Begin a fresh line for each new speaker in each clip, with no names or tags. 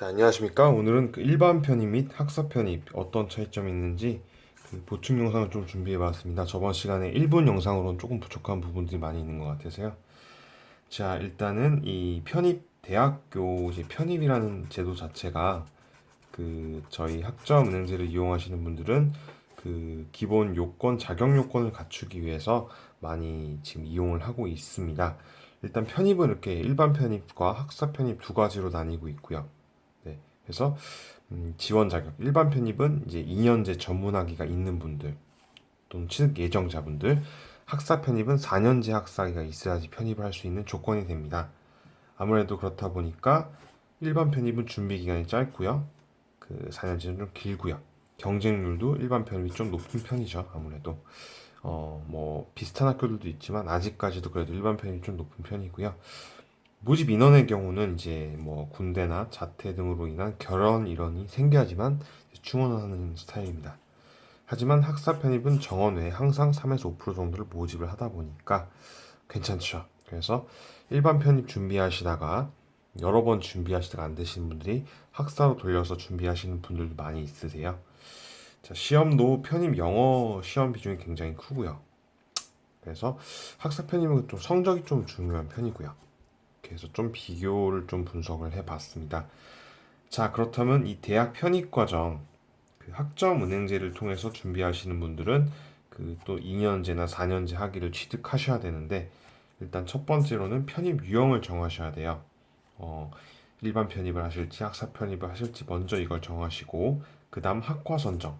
자, 안녕하십니까. 오늘은 그 일반 편입 및 학사 편입 어떤 차이점이 있는지 그 보충 영상을 좀 준비해 봤습니다. 저번 시간에 1분 영상으로는 조금 부족한 부분들이 많이 있는 것 같아서요. 자, 일단은 이 편입 대학교 이제 편입이라는 제도 자체가 그 저희 학점 은행제를 이용하시는 분들은 그 기본 요건 자격 요건을 갖추기 위해서 많이 지금 이용을 하고 있습니다. 일단 편입은 이렇게 일반 편입과 학사 편입 두 가지로 나뉘고 있고요. 네, 그래서 음, 지원 자격 일반 편입은 이제 2년제 전문학위가 있는 분들 또는 취득 예정자분들 학사 편입은 4년제 학사가 있어야지 편입을 할 수 있는 조건이 됩니다. 아무래도 그렇다 보니까 일반 편입은 준비 기간이 짧고요. 그 4년제는 좀 길고요. 경쟁률도 일반 편입이 좀 높은 편이죠. 아무래도 어 뭐 비슷한 학교들도 있지만 아직까지도 그래도 일반 편입이 좀 높은 편이고요. 모집 인원의 경우는 이제 뭐 군대나 자퇴 등으로 인한 결혼 일원이 생겨야지만 충원하는 스타일입니다. 하지만 학사 편입은 정원 외에 항상 3에서 5% 정도를 모집을 하다 보니까 괜찮죠. 그래서 일반 편입 준비하시다가 여러 번 준비하시다가 안 되시는 분들이 학사로 돌려서 준비하시는 분들도 많이 있으세요. 자, 시험도 편입 영어 시험 비중이 굉장히 크고요. 그래서 학사 편입은 좀 성적이 좀 중요한 편이고요. 그래서 좀 비교를 좀 분석을 해봤습니다. 자, 그렇다면 이 대학 편입 과정 그 학점 은행제를 통해서 준비하시는 분들은 그 또 2년제나 4년제 학위를 취득하셔야 되는데 일단 첫 번째로는 편입 유형을 정하셔야 돼요. 어, 일반 편입을 하실지 학사 편입을 하실지 먼저 이걸 정하시고 그다음 학과 선정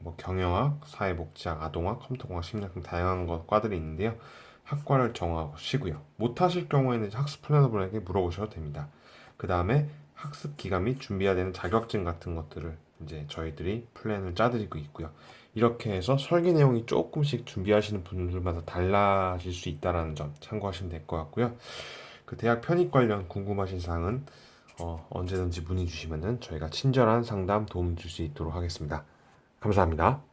뭐 경영학, 사회복지학, 아동학, 컴퓨터공학, 심리학 등 다양한 것 과들이 있는데요. 학과를 정하시고요. 못하실 경우에는 학습 플래너분에게 물어보셔도 됩니다. 그 다음에 학습 기간 및 준비해야 되는 자격증 같은 것들을 이제 저희들이 플랜을 짜드리고 있고요. 이렇게 해서 설계 내용이 조금씩 준비하시는 분들마다 달라질 수 있다는 점 참고하시면 될 것 같고요. 그 대학 편입 관련 궁금하신 사항은 어, 언제든지 문의 주시면은 저희가 친절한 상담 도움 줄 수 있도록 하겠습니다. 감사합니다.